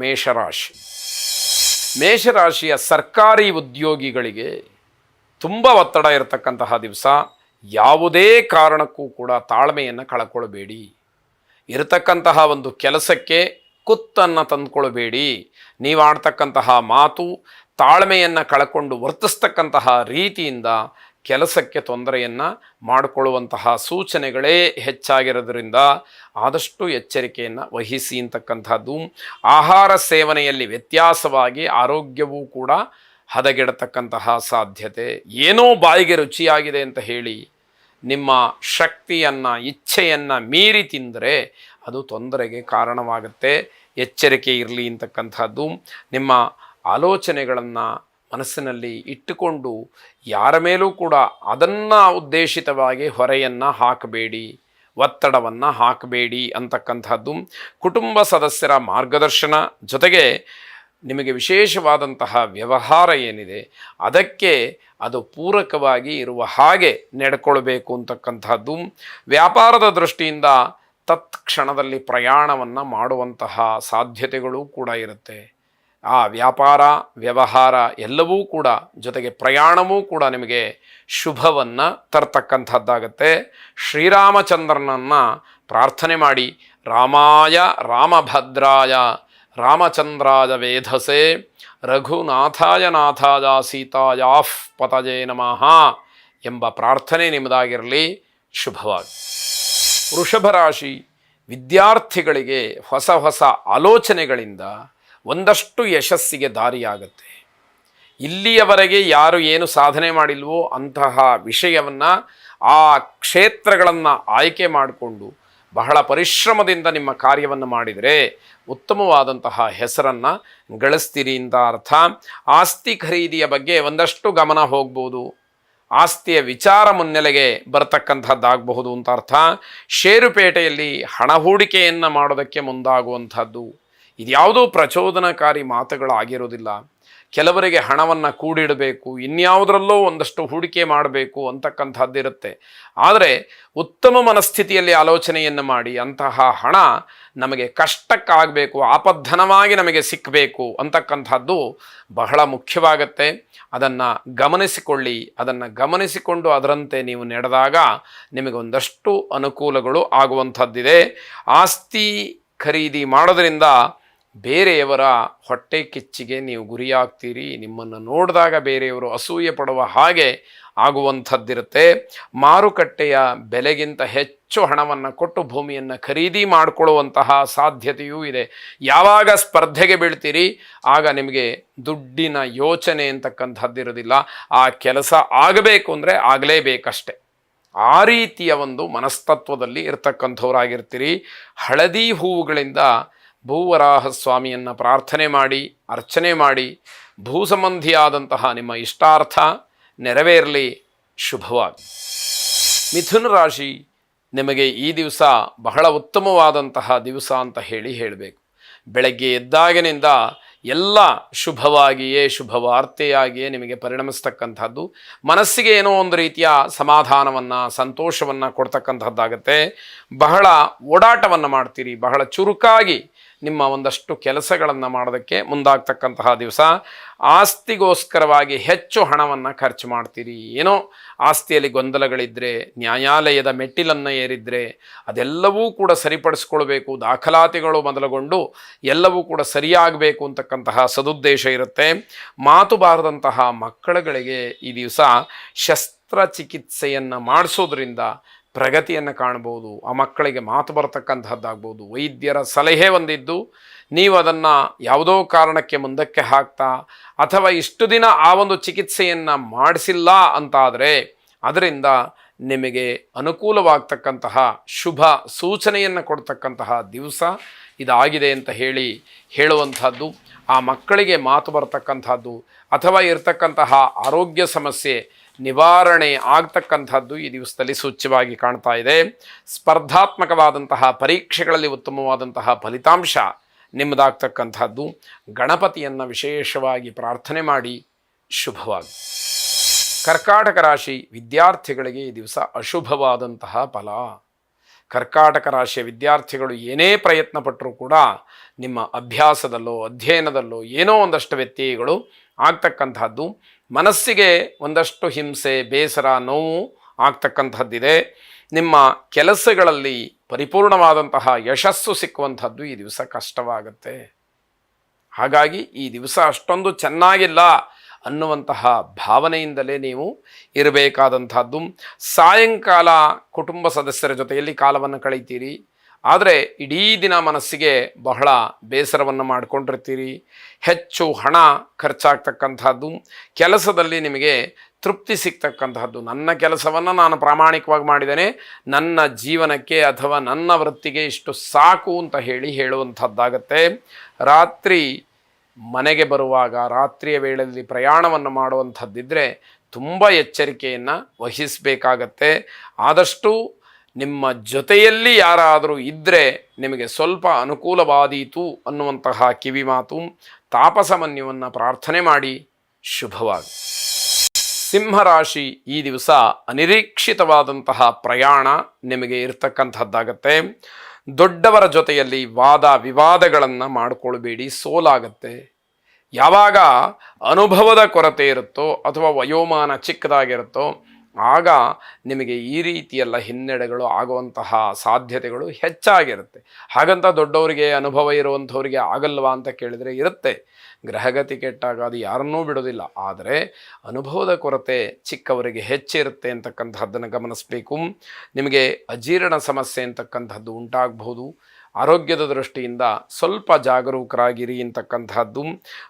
ಮೇಷರಾಶಿ. ಮೇಷರಾಶಿಯ ಸರ್ಕಾರಿ ಉದ್ಯೋಗಿಗಳಿಗೆ ತುಂಬ ಒತ್ತಡ ಇರತಕ್ಕಂತಹ ದಿವಸ ಯಾವುದೇ ಕಾರಣಕ್ಕೂ ಕೂಡ ತಾಳ್ಮೆಯನ್ನು ಕಳ್ಕೊಳ್ಬೇಡಿ. ಇರತಕ್ಕಂತಹ ಒಂದು ಕೆಲಸಕ್ಕೆ ಕುತ್ತನ್ನು ತಂದುಕೊಳ್ಬೇಡಿ. ನೀವು ಆಡ್ತಕ್ಕಂತಹ ಮಾತು ತಾಳ್ಮೆಯನ್ನು ಕಳ್ಕೊಂಡು ವರ್ತಿಸ್ತಕ್ಕಂತಹ ರೀತಿಯಿಂದ ಕೆಲಸಕ್ಕೆ ತೊಂದರೆಯನ್ನು ಮಾಡಿಕೊಳ್ಳುವಂತಹ ಸೂಚನೆಗಳೇ ಹೆಚ್ಚಾಗಿರೋದ್ರಿಂದ ಆದಷ್ಟು ಎಚ್ಚರಿಕೆಯನ್ನು ವಹಿಸಿ ಅಂತಕ್ಕಂಥದ್ದು. ಆಹಾರ ಸೇವನೆಯಲ್ಲಿ ವ್ಯತ್ಯಾಸವಾಗಿ ಆರೋಗ್ಯವೂ ಕೂಡ ಹದಗೆಡತಕ್ಕಂತಹ ಸಾಧ್ಯತೆ. ಏನೋ ಬಾಯಿಗೆ ರುಚಿಯಾಗಿದೆ ಅಂತ ಹೇಳಿ ನಿಮ್ಮ ಶಕ್ತಿಯನ್ನು, ಇಚ್ಛೆಯನ್ನು ಮೀರಿ ತಿಂದರೆ ಅದು ತೊಂದರೆಗೆ ಕಾರಣವಾಗುತ್ತೆ. ಎಚ್ಚರಿಕೆ ಇರಲಿ ಅಂತಕ್ಕಂಥದ್ದು. ನಿಮ್ಮ ಆಲೋಚನೆಗಳನ್ನು ಮನಸ್ಸಿನಲ್ಲಿ ಇಟ್ಟುಕೊಂಡು ಯಾರ ಮೇಲೂ ಕೂಡ ಅದನ್ನು ಉದ್ದೇಶಿತವಾಗಿ ಹೊರೆಯನ್ನು ಹಾಕಬೇಡಿ, ಒತ್ತಡವನ್ನು ಹಾಕಬೇಡಿ ಅಂತಕ್ಕಂಥದ್ದು ಕುಟುಂಬ ಸದಸ್ಯರ ಮಾರ್ಗದರ್ಶನ ಜೊತೆಗೆ ನಿಮಗೆ ವಿಶೇಷವಾದಂತಹ ವ್ಯವಹಾರ ಏನಿದೆ ಅದಕ್ಕೆ ಅದು ಪೂರಕವಾಗಿ ಇರುವ ಹಾಗೆ ನಡ್ಕೊಳ್ಬೇಕು ಅಂತಕ್ಕಂಥದ್ದು ವ್ಯಾಪಾರದ ದೃಷ್ಟಿಯಿಂದ ತತ್ಕ್ಷಣದಲ್ಲಿ ಪ್ರಯಾಣವನ್ನು ಮಾಡುವಂತಹ ಸಾಧ್ಯತೆಗಳು ಕೂಡ ಇರುತ್ತೆ. ಆ ವ್ಯಾಪಾರ, ವ್ಯವಹಾರ ಎಲ್ಲವೂ ಕೂಡ ಜೊತೆಗೆ ಪ್ರಯಾಣವೂ ಕೂಡ ನಿಮಗೆ ಶುಭವನ್ನು ತರ್ತಕ್ಕಂಥದ್ದಾಗತ್ತೆ. ಶ್ರೀರಾಮಚಂದ್ರನನ್ನು ಪ್ರಾರ್ಥನೆ ಮಾಡಿ, ರಾಮಾಯ ರಾಮಭದ್ರಾಯ, ರಾಮಚಂದ್ರಾಯ ವೇಧಸೆ, ರಘುನಾಥಾಯ ನಾಥಾಯ ಸೀತಾಯಾಫ್ ಪತಜೇ ನಮಃ ಎಂಬ ಪ್ರಾರ್ಥನೆ ನಿಮ್ಮದಾಗಿರಲಿ. ಶುಭವಾಗಿ. ವೃಷಭ ರಾಶಿ ವಿದ್ಯಾರ್ಥಿಗಳಿಗೆ ಹೊಸ ಹೊಸ ಆಲೋಚನೆಗಳಿಂದ ಒಂದಷ್ಟು ಯಶಸ್ಸಿಗೆ ದಾರಿಯಾಗುತ್ತೆ. ಇಲ್ಲಿಯವರೆಗೆ ಯಾರು ಏನು ಸಾಧನೆ ಮಾಡಿಲ್ವೋ ಅಂತಹ ವಿಷಯವನ್ನು ಆ ಕ್ಷೇತ್ರಗಳನ್ನು ಆಯ್ಕೆ ಮಾಡಿಕೊಂಡು ಬಹಳ ಪರಿಶ್ರಮದಿಂದ ನಿಮ್ಮ ಕಾರ್ಯವನ್ನು ಮಾಡಿದರೆ ಉತ್ತಮವಾದಂತಹ ಹೆಸರನ್ನು ಗಳಿಸ್ತೀರಿ ಅಂತ ಅರ್ಥ. ಆಸ್ತಿ ಖರೀದಿಯ ಬಗ್ಗೆ ಒಂದಷ್ಟು ಗಮನ ಹೋಗ್ಬೋದು. ಆಸ್ತಿಯ ವಿಚಾರ ಮುನ್ನೆಲೆಗೆ ಬರತಕ್ಕಂಥದ್ದಾಗಬಹುದು ಅಂತ ಅರ್ಥ. ಷೇರುಪೇಟೆಯಲ್ಲಿ ಹಣ ಹೂಡಿಕೆಯನ್ನು ಮಾಡೋದಕ್ಕೆ ಮುಂದಾಗುವಂಥದ್ದು. ಇದ್ಯಾವುದೂ ಪ್ರಚೋದನಕಾರಿ ಮಾತುಗಳಾಗಿರೋದಿಲ್ಲ ಕೆಲವರಿಗೆ ಹಣವನ್ನು ಕೂಡಿಡಬೇಕು, ಇನ್ಯಾವುದರಲ್ಲೋ ಒಂದಷ್ಟು ಹೂಡಿಕೆ ಮಾಡಬೇಕು ಅಂತಕ್ಕಂಥದ್ದಿರುತ್ತೆ ಆದರೆ ಉತ್ತಮ ಮನಸ್ಥಿತಿಯಲ್ಲಿ ಆಲೋಚನೆಯನ್ನು ಮಾಡಿ, ಅಂತಹ ಹಣ ನಮಗೆ ಕಷ್ಟಕ್ಕಾಗಬೇಕು, ಆಪದ್ಧನವಾಗಿ ನಮಗೆ ಸಿಕ್ಕಬೇಕು ಅಂತಕ್ಕಂಥದ್ದು ಬಹಳ ಮುಖ್ಯವಾಗತ್ತೆ. ಅದನ್ನು ಗಮನಿಸಿಕೊಳ್ಳಿ, ಅದನ್ನು ಗಮನಿಸಿಕೊಂಡು ಅದರಂತೆ ನೀವು ನಡೆದಾಗ ನಿಮಗೆ ಒಂದಷ್ಟು ಅನುಕೂಲಗಳು ಆಗುವಂಥದ್ದಿದೆ. ಆಸ್ತಿ ಖರೀದಿ ಮಾಡೋದ್ರಿಂದ ಬೇರೆಯವರ ಹೊಟ್ಟೆ ಕಿಚ್ಚಿಗೆ ನೀವು ಗುರಿಯಾಗ್ತೀರಿ. ನಿಮ್ಮನ್ನು ನೋಡಿದಾಗ ಬೇರೆಯವರು ಅಸೂಯೆ ಪಡುವ ಹಾಗೆ ಆಗುವಂಥದ್ದಿರುತ್ತೆ. ಮಾರುಕಟ್ಟೆಯ ಬೆಲೆಗಿಂತ ಹೆಚ್ಚು ಹಣವನ್ನು ಕೊಟ್ಟು ಭೂಮಿಯನ್ನು ಖರೀದಿ ಮಾಡಿಕೊಳ್ಳುವಂತಹ ಸಾಧ್ಯತೆಯೂ ಇದೆ. ಯಾವಾಗ ಸ್ಪರ್ಧೆಗೆ ಬೀಳ್ತೀರಿ? ಆಗ ನಿಮಗೆ ದುಡ್ಡಿನ ಯೋಚನೆ ಅಂತಕ್ಕಂಥದ್ದಿರೋದಿಲ್ಲ ಆ ಕೆಲಸ ಆಗಬೇಕು ಅಂದರೆ ಆಗಲೇಬೇಕಷ್ಟೆ. ಆ ರೀತಿಯ ಒಂದು ಮನಸ್ತತ್ವದಲ್ಲಿ ಇರ್ತಕ್ಕಂಥವ್ರಾಗಿರ್ತೀರಿ. ಹಳದಿ ಹೂವುಗಳಿಂದ ಭೂವರಾಹ ಸ್ವಾಮಿಯನ್ನು ಪ್ರಾರ್ಥನೆ ಮಾಡಿ, ಅರ್ಚನೆ ಮಾಡಿ ಭೂ ಸಂಬಂಧಿಯಾದಂತಹ ನಿಮ್ಮ ಇಷ್ಟಾರ್ಥ ನೆರವೇರಲಿ, ಶುಭವಾಗಿ. ಮಿಥುನ ರಾಶಿ ನಿಮಗೆ ಈ ದಿವಸ ಬಹಳ ಉತ್ತಮವಾದಂತಹ ದಿವಸ ಅಂತ ಹೇಳಿ ಹೇಳಬೇಕು. ಬೆಳಗ್ಗೆ ಎದ್ದಾಗಿನಿಂದ ಎಲ್ಲ ಶುಭವಾಗಿಯೇ, ಶುಭವಾರ್ತೆಯಾಗಿಯೇ ನಿಮಗೆ ಪರಿಣಮಿಸ್ತಕ್ಕಂಥದ್ದು. ಮನಸ್ಸಿಗೆ ಏನೋ ಒಂದು ರೀತಿಯ ಸಮಾಧಾನವನ್ನು, ಸಂತೋಷವನ್ನು ಕೊಡ್ತಕ್ಕಂಥದ್ದಾಗತ್ತೆ. ಬಹಳ ಓಡಾಟವನ್ನು ಮಾಡ್ತೀರಿ, ಬಹಳ ಚುರುಕಾಗಿ ನಿಮ್ಮ ಒಂದಷ್ಟು ಕೆಲಸಗಳನ್ನು ಮಾಡೋದಕ್ಕೆ ಮುಂದಾಗ್ತಕ್ಕಂತಹ ದಿವಸ ಆಸ್ತಿಗೋಸ್ಕರವಾಗಿ ಹೆಚ್ಚು ಹಣವನ್ನು ಖರ್ಚು ಮಾಡ್ತೀರಿ. ಏನೋ ಆಸ್ತಿಯಲ್ಲಿ ಗೊಂದಲಗಳಿದ್ದರೆ ನ್ಯಾಯಾಲಯದ ಮೆಟ್ಟಿಲನ್ನು ಏರಿದ್ರೆ, ಅದೆಲ್ಲವೂ ಕೂಡ ಸರಿಪಡಿಸ್ಕೊಳ್ಬೇಕು, ದಾಖಲಾತಿಗಳು ಮೊದಲುಗೊಂಡು ಎಲ್ಲವೂ ಕೂಡ ಸರಿಯಾಗಬೇಕು ಅಂತಕ್ಕಂತಹ ಸದುದ್ದೇಶ ಇರುತ್ತೆ. ಮಾತು ಬಾರದಂತಹ ಮಕ್ಕಳುಗಳಿಗೆ ಈ ದಿವಸ ಶಸ್ತ್ರ ಚಿಕಿತ್ಸೆಯನ್ನು ಮಾಡಿಸೋದ್ರಿಂದ ಪ್ರಗತಿಯನ್ನು ಕಾಣ್ಬೋದು ಆ ಮಕ್ಕಳಿಗೆ ಮಾತು ಬರತಕ್ಕಂಥದ್ದಾಗ್ಬೋದು ವೈದ್ಯರ ಸಲಹೆ ಒಂದಿದ್ದು, ನೀವು ಅದನ್ನು ಯಾವುದೋ ಕಾರಣಕ್ಕೆ ಮುಂದಕ್ಕೆ ಹಾಕ್ತಾ, ಅಥವಾ ಇಷ್ಟು ದಿನ ಆ ಒಂದು ಚಿಕಿತ್ಸೆಯನ್ನು ಮಾಡಿಸಿಲ್ಲ ಅಂತಾದರೆ, ಅದರಿಂದ ನಿಮಗೆ ಅನುಕೂಲವಾಗ್ತಕ್ಕಂತಹ ಶುಭ ಸೂಚನೆಯನ್ನು ಕೊಡ್ತಕ್ಕಂತಹ ದಿವಸ ಇದಾಗಿದೆ ಅಂತ ಹೇಳಿ ಹೇಳುವಂಥದ್ದು. ಆ ಮಕ್ಕಳಿಗೆ ಮಾತು ಬರತಕ್ಕಂಥದ್ದು ಅಥವಾ ಇರತಕ್ಕಂತಹ ಆರೋಗ್ಯ ಸಮಸ್ಯೆ ನಿವಾರಣೆ ಆಗ್ತಕ್ಕಂಥದ್ದು ಈ ದಿವಸದಲ್ಲಿ ಸೂಚ್ಯವಾಗಿ ಕಾಣ್ತಾ ಇದೆ. ಸ್ಪರ್ಧಾತ್ಮಕವಾದಂತಹ ಪರೀಕ್ಷೆಗಳಲ್ಲಿ ಉತ್ತಮವಾದಂತಹ ಫಲಿತಾಂಶ ನಿಮ್ಮದಾಗ್ತಕ್ಕಂಥದ್ದು. ಗಣಪತಿಯನ್ನು ವಿಶೇಷವಾಗಿ ಪ್ರಾರ್ಥನೆ ಮಾಡಿ ಶುಭವಾಗಿ ಕರ್ಕಾಟಕ ರಾಶಿ ವಿದ್ಯಾರ್ಥಿಗಳಿಗೆ ಈ ದಿವಸ ಅಶುಭವಾದಂತಹ ಫಲ. ಕರ್ಕಾಟಕ ರಾಶಿಯ ವಿದ್ಯಾರ್ಥಿಗಳು ಏನೇ ಪ್ರಯತ್ನ ಪಟ್ಟರೂ ಕೂಡ ನಿಮ್ಮ ಅಭ್ಯಾಸದಲ್ಲೋ, ಅಧ್ಯಯನದಲ್ಲೋ ಏನೋ ಒಂದಷ್ಟು ವ್ಯತ್ಯಯಗಳು ಆಗ್ತಕ್ಕಂತಹದ್ದು ಮನಸ್ಸಿಗೆ ಒಂದಷ್ಟು ಹಿಂಸೆ, ಬೇಸರ, ನೋವು ಆಗ್ತಕ್ಕಂಥದ್ದಿದೆ. ನಿಮ್ಮ ಕೆಲಸಗಳಲ್ಲಿ ಪರಿಪೂರ್ಣವಾದಂತಹ ಯಶಸ್ಸು ಸಿಕ್ಕುವಂಥದ್ದು ಈ ದಿವಸ ಕಷ್ಟವಾಗುತ್ತೆ. ಹಾಗಾಗಿ ಈ ದಿವಸ ಅಷ್ಟೊಂದು ಚೆನ್ನಾಗಿಲ್ಲ. ಅನ್ನುವಂತಹ ಭಾವನೆಯಿಂದಲೇ ನೀವು ಇರಬೇಕಾದಂಥದ್ದು. ಸಾಯಂಕಾಲ ಕುಟುಂಬ ಸದಸ್ಯರ ಜೊತೆಯಲ್ಲಿ ಕಾಲವನ್ನು ಕಳೀತೀರಿ. ಆದರೆ ಇಡೀ ದಿನ ಮನಸ್ಸಿಗೆ ಬಹಳ ಬೇಸರವನ್ನು ಮಾಡಿಕೊಂಡಿರ್ತೀರಿ. ಹೆಚ್ಚು ಹಣ ಖರ್ಚಾಗ್ತಕ್ಕಂಥದ್ದು. ಕೆಲಸದಲ್ಲಿ ನಿಮಗೆ ತೃಪ್ತಿ ಸಿಗ್ತಕ್ಕಂತಹದ್ದು ನನ್ನ ಕೆಲಸವನ್ನು ನಾನು ಪ್ರಾಮಾಣಿಕವಾಗಿ ಮಾಡಿದ್ದೇನೆ. ನನ್ನ ಜೀವನಕ್ಕೆ ಅಥವಾ ನನ್ನ ವೃತ್ತಿಗೆ ಇಷ್ಟು ಸಾಕು ಅಂತ ಹೇಳಿ ಹೇಳುವಂಥದ್ದಾಗತ್ತೆ. ರಾತ್ರಿ ಮನೆಗೆ ಬರುವಾಗ ರಾತ್ರಿಯ ವೇಳೆಯಲ್ಲಿ ಪ್ರಯಾಣವನ್ನು ಮಾಡುವಂಥದ್ದಿದ್ದರೆ ತುಂಬ ಎಚ್ಚರಿಕೆಯನ್ನು ವಹಿಸಬೇಕಾಗತ್ತೆ. ಆದಷ್ಟು ನಿಮ್ಮ ಜೊತೆಯಲ್ಲಿ ಯಾರಾದರೂ ಇದ್ದರೆ ನಿಮಗೆ ಸ್ವಲ್ಪ ಅನುಕೂಲವಾದೀತು ಅನ್ನುವಂತಹ ಕಿವಿ ಮಾತು ತಾಪಸಮನ್ಯವನ್ನು ಪ್ರಾರ್ಥನೆ ಮಾಡಿ ಶುಭವಾಗಿ. ಸಿಂಹರಾಶಿ ಈ ದಿವಸ ಅನಿರೀಕ್ಷಿತವಾದಂತಹ ಪ್ರಯಾಣ ನಿಮಗೆ ಇರತಕ್ಕಂಥದ್ದಾಗತ್ತೆ. ದೊಡ್ಡವರ ಜೊತೆಯಲ್ಲಿ ವಾದ ವಿವಾದಗಳನ್ನು ಮಾಡಿಕೊಳ್ಬೇಡಿ ಸೋಲಾಗತ್ತೆ. ಯಾವಾಗ ಅನುಭವದ ಕೊರತೆ ಇರುತ್ತೋ ಅಥವಾ ವಯೋಮಾನ ಚಿಕ್ಕದಾಗಿರುತ್ತೋ ಆಗ ನಿಮಗೆ ಈ ರೀತಿಯೆಲ್ಲ ಹಿನ್ನಡೆಗಳು ಆಗುವಂತಹ ಸಾಧ್ಯತೆಗಳು ಹೆಚ್ಚಾಗಿರುತ್ತೆ. ಹಾಗಂತ ದೊಡ್ಡವರಿಗೆ ಅನುಭವ ಇರುವಂಥವರಿಗೆ ಆಗಲ್ವಾ ಅಂತ ಕೇಳಿದರೆ ಇರುತ್ತೆ. ಗ್ರಹಗತಿ ಕೆಟ್ಟಾಗ ಅದು ಯಾರನ್ನೂ ಬಿಡೋದಿಲ್ಲ ಆದರೆ ಅನುಭವದ ಕೊರತೆ ಚಿಕ್ಕವರಿಗೆ ಹೆಚ್ಚಿರುತ್ತೆ ಅಂತಕ್ಕಂಥದ್ದನ್ನು ಗಮನಿಸಬೇಕು. ನಿಮಗೆ ಅಜೀರ್ಣ ಸಮಸ್ಯೆ ಅಂತಕ್ಕಂಥದ್ದು ಉಂಟಾಗಬಹುದು ಆರೋಗ್ಯದ ದೃಷ್ಟಿಯಿಂದ ಸ್ವಲ್ಪ ಜಾಗರೂಕರಾಗಿರಿ ಅಂತಕ್ಕಂಥದ್ದು.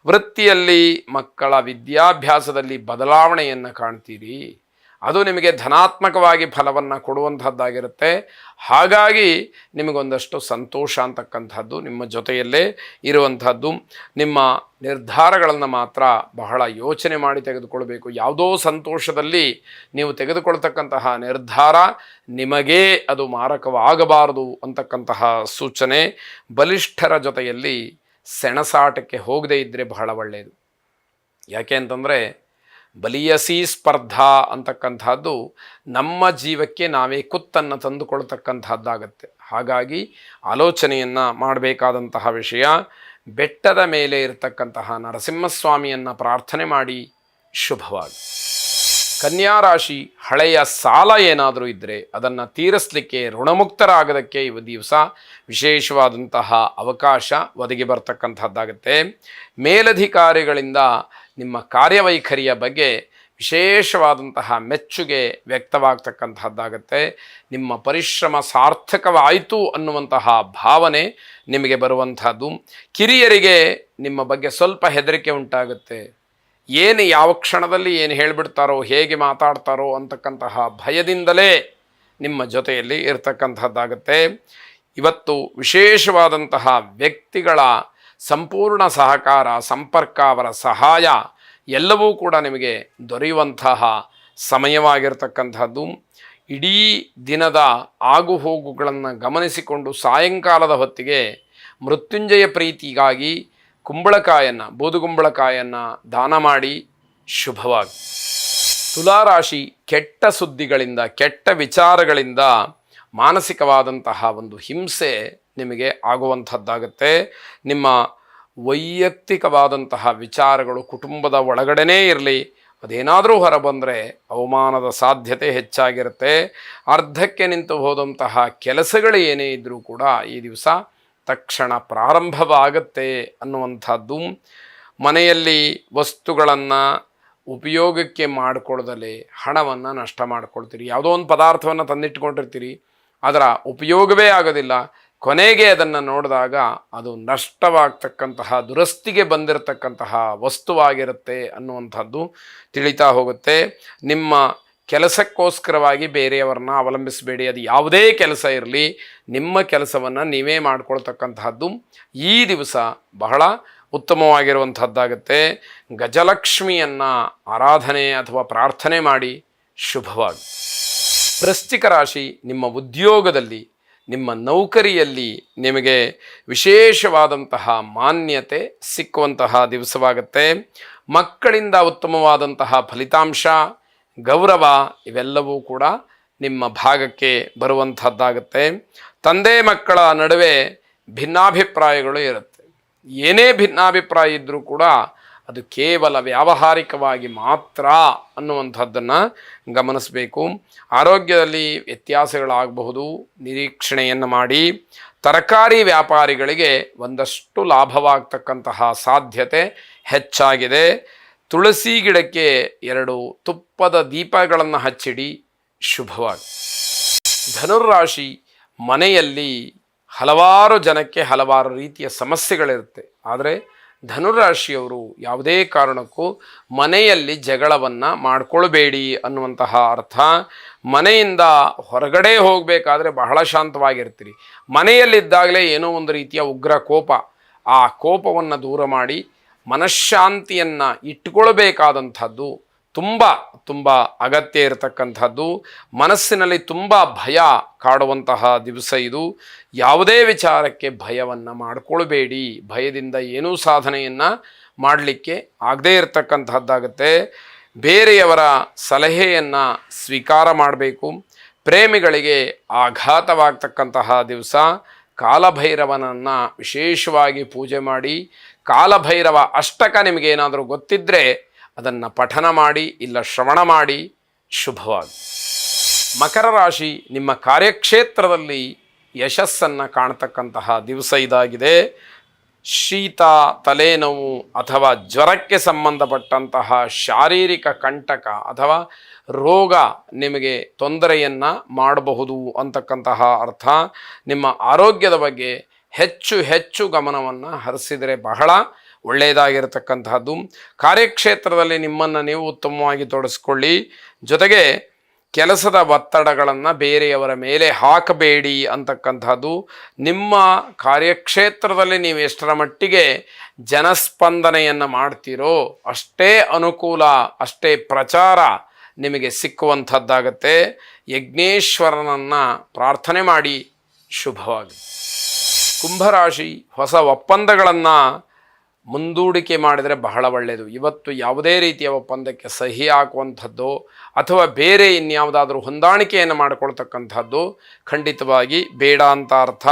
ವೃತ್ತಿಯಲ್ಲಿ ಮಕ್ಕಳ ವಿದ್ಯಾಭ್ಯಾಸದಲ್ಲಿ ಬದಲಾವಣೆಯನ್ನು ಕಾಣ್ತೀರಿ. ಅದು ನಿಮಗೆ ಧನಾತ್ಮಕವಾಗಿ ಫಲವನ್ನು ಕೊಡುವಂಥದ್ದಾಗಿರುತ್ತೆ ಹಾಗಾಗಿ ನಿಮಗೊಂದಷ್ಟು ಸಂತೋಷ ಅಂತಕ್ಕಂಥದ್ದು ನಿಮ್ಮ ಜೊತೆಯಲ್ಲೇ ಇರುವಂಥದ್ದು. ನಿಮ್ಮ ನಿರ್ಧಾರಗಳನ್ನು ಮಾತ್ರ ಬಹಳ ಯೋಚನೆ ಮಾಡಿ ತೆಗೆದುಕೊಳ್ಬೇಕು. ಯಾವುದೋ ಸಂತೋಷದಲ್ಲಿ ನೀವು ತೆಗೆದುಕೊಳ್ತಕ್ಕಂತಹ ನಿರ್ಧಾರ ನಿಮಗೇ ಅದು ಮಾರಕವಾಗಬಾರದು ಅಂತಕ್ಕಂತಹ ಸೂಚನೆ ಬಲಿಷ್ಠರ ಜೊತೆಯಲ್ಲಿ ಸೆಣಸಾಟಕ್ಕೆ ಹೋಗದೇ ಇದ್ದರೆ ಬಹಳ ಒಳ್ಳೆಯದು ಯಾಕೆ ಅಂತಂದರೆ ಬಲಿಯಸಿ ಸ್ಪರ್ಧಾ ಅಂತಕ್ಕಂಥದ್ದು ನಮ್ಮ ಜೀವಕ್ಕೆ ನಾವೇ ಕುತ್ತನ್ನು ತಂದುಕೊಳ್ತಕ್ಕಂಥದ್ದಾಗತ್ತೆ. ಹಾಗಾಗಿ ಆಲೋಚನೆಯನ್ನು ಮಾಡಬೇಕಾದಂತಹ ವಿಷಯ, ಬೆಟ್ಟದ ಮೇಲೆ ಇರತಕ್ಕಂತಹ ನರಸಿಂಹಸ್ವಾಮಿಯನ್ನು ಪ್ರಾರ್ಥನೆ ಮಾಡಿ ಶುಭವಾಗಿ ಕನ್ಯಾ ರಾಶಿ ಹಳೆಯ ಸಾಲ ಏನಾದರೂ ಇದ್ದರೆ ಅದನ್ನು ತೀರಿಸಲಿಕ್ಕೆ ಋಣಮುಕ್ತರಾಗೋದಕ್ಕೆ ಇವ ದಿವಸ ವಿಶೇಷವಾದಂತಹ ಅವಕಾಶ ಒದಗಿ ಬರ್ತಕ್ಕಂಥದ್ದಾಗತ್ತೆ. ಮೇಲಧಿಕಾರಿಗಳಿಂದ ನಿಮ್ಮ ಕಾರ್ಯವೈಖರಿಯ ಬಗ್ಗೆ ವಿಶೇಷವಾದಂತಹ ಮೆಚ್ಚುಗೆ ವ್ಯಕ್ತವಾಗ್ತಕ್ಕಂತಹದ್ದಾಗತ್ತೆ. ನಿಮ್ಮ ಪರಿಶ್ರಮ ಸಾರ್ಥಕವಾಯಿತು ಅನ್ನುವಂತಹ ಭಾವನೆ ನಿಮಗೆ ಬರುವಂಥದ್ದು. ಕಿರಿಯರಿಗೆ ನಿಮ್ಮ ಬಗ್ಗೆ ಸ್ವಲ್ಪ ಹೆದರಿಕೆ ಉಂಟಾಗುತ್ತೆ. ಏನು ಯಾವ ಕ್ಷಣದಲ್ಲಿ ಏನು ಹೇಳಿಬಿಡ್ತಾರೋ, ಹೇಗೆ ಮಾತಾಡ್ತಾರೋ ಅಂತಕ್ಕಂತಹ ಭಯದಿಂದಲೇ ನಿಮ್ಮ ಜೊತೆಯಲ್ಲಿ ಇರತಕ್ಕಂಥದ್ದಾಗತ್ತೆ ಇವತ್ತು ವಿಶೇಷವಾದಂತಹ ವ್ಯಕ್ತಿಗಳ ಸಂಪೂರ್ಣ ಸಹಕಾರ, ಸಂಪರ್ಕ, ಅವರ ಸಹಾಯ ಎಲ್ಲವೂ ಕೂಡ ನಿಮಗೆ ದೊರೆಯುವಂತಹ ಸಮಯವಾಗಿರ್ತಕ್ಕಂಥದ್ದು. ಇಡೀ ದಿನದ ಆಗುಹೋಗುಗಳನ್ನು ಗಮನಿಸಿಕೊಂಡು ಸಾಯಂಕಾಲದ ಹೊತ್ತಿಗೆ ಮೃತ್ಯುಂಜಯ ಪ್ರೀತಿಗಾಗಿ ಕುಂಬಳಕಾಯನ್ನು ಬೂದುಗುಂಬಳಕಾಯನ್ನು ದಾನ ಮಾಡಿ ಶುಭವಾಗಿ. ತುಲಾರಾಶಿ ಕೆಟ್ಟ ಸುದ್ದಿಗಳಿಂದ, ಕೆಟ್ಟ ವಿಚಾರಗಳಿಂದ ಮಾನಸಿಕವಾದಂತಹ ಒಂದು ಹಿಂಸೆ ನಿಮಗೆ ಆಗುವಂಥದ್ದಾಗತ್ತೆ. ನಿಮ್ಮ ವೈಯಕ್ತಿಕವಾದಂತಹ ವಿಚಾರಗಳು ಕುಟುಂಬದ ಒಳಗಡೆನೇ ಇರಲಿ, ಅದೇನಾದರೂ ಹೊರಬಂದರೆ ಅವಮಾನದ ಸಾಧ್ಯತೆ ಹೆಚ್ಚಾಗಿರುತ್ತೆ. ಅರ್ಧಕ್ಕೆ ನಿಂತು ಹೋದಂತಹ ಕೆಲಸಗಳು ಏನೇ ಇದ್ದರೂ ಕೂಡ ಈ ದಿವಸ ತಕ್ಷಣ ಪ್ರಾರಂಭವಾಗತ್ತೆ ಅನ್ನುವಂಥದ್ದು. ಮನೆಯಲ್ಲಿ ವಸ್ತುಗಳನ್ನು ಉಪಯೋಗಕ್ಕೆ ಮಾಡಿಕೊಳ್ಳದಲ್ಲಿ ಹಣವನ್ನು ನಷ್ಟ ಮಾಡ್ಕೊಳ್ತೀರಿ. ಯಾವುದೋ ಒಂದು ಪದಾರ್ಥವನ್ನು ತಂದಿಟ್ಕೊಂಡಿರ್ತೀರಿ. ಅದರ ಉಪಯೋಗವೇ ಆಗೋದಿಲ್ಲ. ಕೊನೆಗೆ ಅದನ್ನು ನೋಡಿದಾಗ ಅದು ನಷ್ಟವಾಗ್ತಕ್ಕಂತಹ, ದುರಸ್ತಿಗೆ ಬಂದಿರತಕ್ಕಂತಹ ವಸ್ತುವಾಗಿರುತ್ತೆ ಅನ್ನುವಂಥದ್ದು ತಿಳಿತಾ ಹೋಗುತ್ತೆ. ನಿಮ್ಮ ಕೆಲಸಕ್ಕೋಸ್ಕರವಾಗಿ ಬೇರೆಯವರನ್ನ ಅವಲಂಬಿಸಬೇಡಿ. ಅದು ಯಾವುದೇ ಕೆಲಸ ಇರಲಿ, ನಿಮ್ಮ ಕೆಲಸವನ್ನು ನೀವೇ ಮಾಡ್ಕೊಳ್ತಕ್ಕಂತಹದ್ದು ಈ ದಿವಸ ಬಹಳ ಉತ್ತಮವಾಗಿರುವಂಥದ್ದಾಗುತ್ತೆ. ಗಜಲಕ್ಷ್ಮಿಯನ್ನು ಆರಾಧನೆ ಅಥವಾ ಪ್ರಾರ್ಥನೆ ಮಾಡಿ ಶುಭವಾಗಿ. ವೃಶ್ಚಿಕ ರಾಶಿ ನಿಮ್ಮ ಉದ್ಯೋಗದಲ್ಲಿ ನಿಮ್ಮ ನೌಕರಿಯಲ್ಲಿ ನಿಮಗೆ ವಿಶೇಷವಾದಂತಹ ಮಾನ್ಯತೆ ಸಿಕ್ಕುವಂತಹ ದಿವಸವಾಗುತ್ತೆ. ಮಕ್ಕಳಿಂದ ಉತ್ತಮವಾದಂತಹ ಫಲಿತಾಂಶ, ಗೌರವ ಇವೆಲ್ಲವೂ ಕೂಡ ನಿಮ್ಮ ಭಾಗಕ್ಕೆ ಬರುವಂಥದ್ದಾಗುತ್ತೆ. ತಂದೆ ಮಕ್ಕಳ ನಡುವೆ ಭಿನ್ನಾಭಿಪ್ರಾಯಗಳು ಇರುತ್ತೆ. ಏನೇ ಭಿನ್ನಾಭಿಪ್ರಾಯ ಇದ್ದರೂ ಕೂಡ ಅದು ಕೇವಲ ವ್ಯಾವಹಾರಿಕವಾಗಿ ಮಾತ್ರ ಅನ್ನುವಂಥದ್ದನ್ನು ಗಮನಿಸಬೇಕು. ಆರೋಗ್ಯದಲ್ಲಿ ವ್ಯತ್ಯಾಸಗಳಾಗಬಹುದು. ನಿರೀಕ್ಷಣೆಯನ್ನು ಮಾಡಿ. ತರಕಾರಿ ವ್ಯಾಪಾರಿಗಳಿಗೆ ಒಂದಷ್ಟು ಲಾಭವಾಗ್ತಕ್ಕಂತಹ ಸಾಧ್ಯತೆ ಹೆಚ್ಚಾಗಿದೆ. ತುಳಸಿ ಗಿಡಕ್ಕೆ ಎರಡು ತುಪ್ಪದ ದೀಪಗಳನ್ನು ಹಚ್ಚಿಡಿ. ಶುಭವಾಗಿ. ಧನುರಾಶಿ ಮನೆಯಲ್ಲಿ ಹಲವಾರು ಜನಕ್ಕೆ ಹಲವಾರು ರೀತಿಯ ಸಮಸ್ಯೆಗಳಿರುತ್ತೆ. ಆದರೆ ಧನುರಾಶಿಯವರು ಯಾವುದೇ ಕಾರಣಕ್ಕೂ ಮನೆಯಲ್ಲಿ ಜಗಳವನ್ನು ಮಾಡಿಕೊಳ್ಬೇಡಿ ಅನ್ನುವಂತಹ ಅರ್ಥ. ಮನೆಯಿಂದ ಹೊರಗಡೆ ಹೋಗಬೇಕಾದ್ರೆ ಬಹಳ ಶಾಂತವಾಗಿರ್ತೀರಿ. ಮನೆಯಲ್ಲಿದ್ದಾಗಲೇ ಏನೋ ಒಂದು ರೀತಿಯ ಉಗ್ರ ಕೋಪ. ಆ ಕೋಪವನ್ನು ದೂರ ಮಾಡಿ ಮನಃಶಾಂತಿಯನ್ನು ಇಟ್ಕೊಳ್ಬೇಕಾದಂಥದ್ದು ತುಂಬ ತುಂಬ ಅಗತ್ಯ ಇರತಕ್ಕಂಥದ್ದು. ಮನಸ್ಸಿನಲ್ಲಿ ತುಂಬ ಭಯ ಕಾಡುವಂತಹ ದಿವಸ ಇದು. ಯಾವುದೇ ವಿಚಾರಕ್ಕೆ ಭಯವನ್ನು ಮಾಡಿಕೊಳ್ಬೇಡಿ. ಭಯದಿಂದ ಏನೂ ಸಾಧನೆಯನ್ನು ಮಾಡಲಿಕ್ಕೆ ಆಗದೇ ಇರತಕ್ಕಂಥದ್ದಾಗುತ್ತೆ ಬೇರೆಯವರ ಸಲಹೆಯನ್ನು ಸ್ವೀಕಾರ ಮಾಡಬೇಕು. ಪ್ರೇಮಿಗಳಿಗೆ ಆಘಾತವಾಗ್ತಕ್ಕಂತಹ ದಿವಸ. ಕಾಲಭೈರವನನ್ನು ವಿಶೇಷವಾಗಿ ಪೂಜೆ ಮಾಡಿ. ಕಾಲಭೈರವ ಅಷ್ಟಕ ನಿಮಗೇನಾದರೂ ಗೊತ್ತಿದ್ದರೆ ಅದನ್ನು ಪಠನ ಮಾಡಿ ಇಲ್ಲ ಶ್ರವಣ ಮಾಡಿ ಶುಭವಾಗಿ. ಮಕರ ರಾಶಿ ನಿಮ್ಮ ಕಾರ್ಯಕ್ಷೇತ್ರದಲ್ಲಿ ಯಶಸ್ಸನ್ನು ಕಾಣತಕ್ಕಂತಹ ದಿವಸ ಇದಾಗಿದೆ. ಶೀತ, ತಲೆನೋವು ಅಥವಾ ಜ್ವರಕ್ಕೆ ಸಂಬಂಧಪಟ್ಟಂತಹ ಶಾರೀರಿಕ ಕಂಟಕ ಅಥವಾ ರೋಗ ನಿಮಗೆ ತೊಂದರೆಯನ್ನು ಮಾಡಬಹುದು ಅಂತಕ್ಕಂತಹ ಅರ್ಥ. ನಿಮ್ಮ ಆರೋಗ್ಯದ ಬಗ್ಗೆ ಹೆಚ್ಚು ಹೆಚ್ಚು ಗಮನವನ್ನು ಹರಿಸಿದರೆ ಬಹಳ ಒಳ್ಳೆಯದಾಗಿರತಕ್ಕಂತಹದ್ದು. ಕಾರ್ಯಕ್ಷೇತ್ರದಲ್ಲಿ ನಿಮ್ಮನ್ನು ನೀವು ಉತ್ತಮವಾಗಿ ತೊಡಸ್ಕೊಳ್ಳಿ. ಜೊತೆಗೆ ಕೆಲಸದ ಒತ್ತಡಗಳನ್ನು ಬೇರೆಯವರ ಮೇಲೆ ಹಾಕಬೇಡಿ ಅಂತಕ್ಕಂಥದ್ದು ನಿಮ್ಮ ಕಾರ್ಯಕ್ಷೇತ್ರದಲ್ಲಿ ನೀವು ಎಷ್ಟರ ಮಟ್ಟಿಗೆ ಜನಸ್ಪಂದನೆಯನ್ನು ಮಾಡ್ತೀರೋ ಅಷ್ಟೇ ಅನುಕೂಲ, ಅಷ್ಟೇ ಪ್ರಚಾರ ನಿಮಗೆ ಸಿಕ್ಕುವಂಥದ್ದಾಗತ್ತೆ ಯಜ್ಞೇಶ್ವರನನ್ನು ಪ್ರಾರ್ಥನೆ ಮಾಡಿ ಶುಭವಾಗಿ ಕುಂಭರಾಶಿ ಹೊಸ ಒಪ್ಪಂದಗಳನ್ನು ಮುಂದೂಡಿಕೆ ಮಾಡಿದರೆ ಬಹಳ ಒಳ್ಳೆಯದು ಇವತ್ತು ಯಾವುದೇ ರೀತಿಯ ಒಪ್ಪಂದಕ್ಕೆ ಸಹಿ ಹಾಕುವಂಥದ್ದು ಅಥವಾ ಬೇರೆ ಇನ್ಯಾವುದಾದ್ರೂ ಹೊಂದಾಣಿಕೆಯನ್ನು ಮಾಡಿಕೊಳ್ತಕ್ಕಂಥದ್ದು ಖಂಡಿತವಾಗಿ ಬೇಡ ಅಂತ ಅರ್ಥ.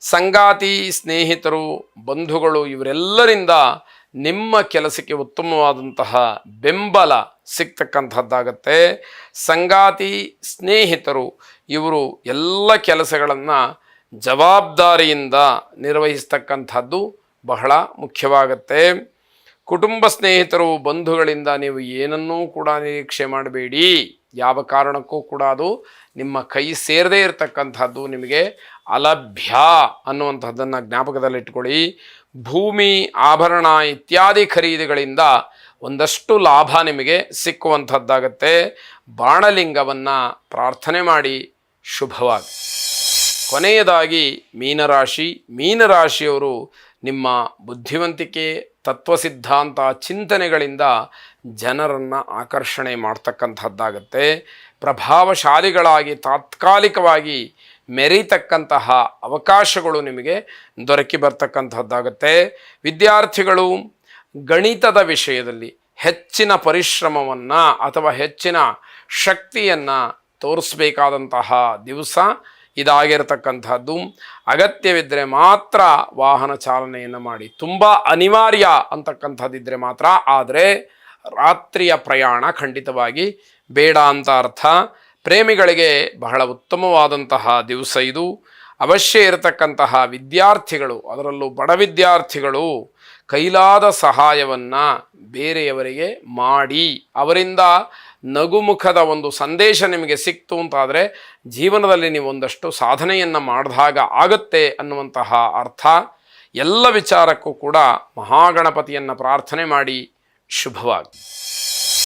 ಸಂಗಾತಿ ಸ್ನೇಹಿತರು, ಬಂಧುಗಳು ಇವರೆಲ್ಲರಿಂದ ನಿಮ್ಮ ಕೆಲಸಕ್ಕೆ ಉತ್ತಮವಾದಂತಹ ಬೆಂಬಲ ಸಿಗ್ತಕ್ಕಂಥದ್ದಾಗತ್ತೆ. ಸಂಗಾತಿ ಸ್ನೇಹಿತರು ಇವರು ಎಲ್ಲ ಕೆಲಸಗಳನ್ನು ಜವಾಬ್ದಾರಿಯಿಂದ ನಿರ್ವಹಿಸ್ತಕ್ಕಂಥದ್ದು ಬಹಳ ಮುಖ್ಯವಾಗತ್ತೆ. ಕುಟುಂಬ ಸ್ನೇಹಿತರು, ಬಂಧುಗಳಿಂದ ನೀವು ಏನನ್ನೂ ಕೂಡ ನಿರೀಕ್ಷೆ ಮಾಡಬೇಡಿ. ಯಾವ ಕಾರಣಕ್ಕೂ ಕೂಡ ಅದು ನಿಮ್ಮ ಕೈ ಸೇರದೇ ಇರತಕ್ಕಂಥದ್ದು ನಿಮಗೆ ಅಲಭ್ಯ ಅನ್ನುವಂಥದ್ದನ್ನು ಜ್ಞಾಪಕದಲ್ಲಿಟ್ಕೊಳ್ಳಿ ಭೂಮಿ, ಆಭರಣ ಇತ್ಯಾದಿ ಖರೀದಿಗಳಿಂದ ಒಂದಷ್ಟು ಲಾಭ ನಿಮಗೆ ಸಿಕ್ಕುವಂಥದ್ದಾಗತ್ತೆ. ಬಾಣಲಿಂಗವನ್ನು ಪ್ರಾರ್ಥನೆ ಮಾಡಿ ಶುಭವಾಗಿ. ಕೊನೆಯದಾಗಿ ಮೀನರಾಶಿ. ಮೀನರಾಶಿಯವರು ನಿಮ್ಮ ಬುದ್ಧಿವಂತಿಕೆ ತತ್ವ ಸಿದ್ಧಾಂತ ಚಿಂತನೆಗಳಿಂದ ಜನರನ್ನು ಆಕರ್ಷಣೆ ಮಾಡ್ತಕ್ಕಂಥದ್ದಾಗತ್ತೆ. ಪ್ರಭಾವಶಾಲಿಗಳಾಗಿ, ತಾತ್ಕಾಲಿಕವಾಗಿ ಮೆರೀತಕ್ಕಂತಹ ಅವಕಾಶಗಳು ನಿಮಗೆ ದೊರಕಿ ಬರ್ತಕ್ಕಂಥದ್ದಾಗತ್ತೆ. ವಿದ್ಯಾರ್ಥಿಗಳು ಗಣಿತದ ವಿಷಯದಲ್ಲಿ ಹೆಚ್ಚಿನ ಪರಿಶ್ರಮವನ್ನು ಅಥವಾ ಹೆಚ್ಚಿನ ಶಕ್ತಿಯನ್ನು ತೋರಿಸಬೇಕಾದಂತಹ ದಿವಸ ಇದಾಗಿರತಕ್ಕಂಥದ್ದು. ಅಗತ್ಯವಿದ್ದರೆ ಮಾತ್ರ ವಾಹನ ಚಾಲನೆಯನ್ನು ಮಾಡಿ. ತುಂಬ ಅನಿವಾರ್ಯ ಅಂತಕ್ಕಂಥದ್ದಿದ್ದರೆ ಮಾತ್ರ. ಆದರೆ ರಾತ್ರಿಯ ಪ್ರಯಾಣ ಖಂಡಿತವಾಗಿ ಬೇಡ ಅಂತ ಅರ್ಥ. ಪ್ರೇಮಿಗಳಿಗೆ ಬಹಳ ಉತ್ತಮವಾದಂತಹ ದಿವಸ ಇದು. ಅವಶ್ಯ ಇರತಕ್ಕಂತಹ ವಿದ್ಯಾರ್ಥಿಗಳು, ಅದರಲ್ಲೂ ಬಡ ವಿದ್ಯಾರ್ಥಿಗಳು ಕೈಲಾದ ಸಹಾಯವನ್ನು ಬೇರೆಯವರಿಗೆ ಮಾಡಿ. ಅವರಿಂದ ನಗುಮುಖದ ಒಂದು ಸಂದೇಶ ನಿಮಗೆ ಸಿಕ್ತು ಅಂತಾದರೆ ಜೀವನದಲ್ಲಿ ನೀವು ಒಂದಷ್ಟು ಸಾಧನೆಯನ್ನು ಮಾಡಿದಾಗ ಆಗತ್ತೆ ಅನ್ನುವಂತಹ ಅರ್ಥ. ಎಲ್ಲ ವಿಚಾರಕ್ಕೂ ಕೂಡ ಮಹಾಗಣಪತಿಯನ್ನು ಪ್ರಾರ್ಥನೆ ಮಾಡಿ ಶುಭವಾಗಿ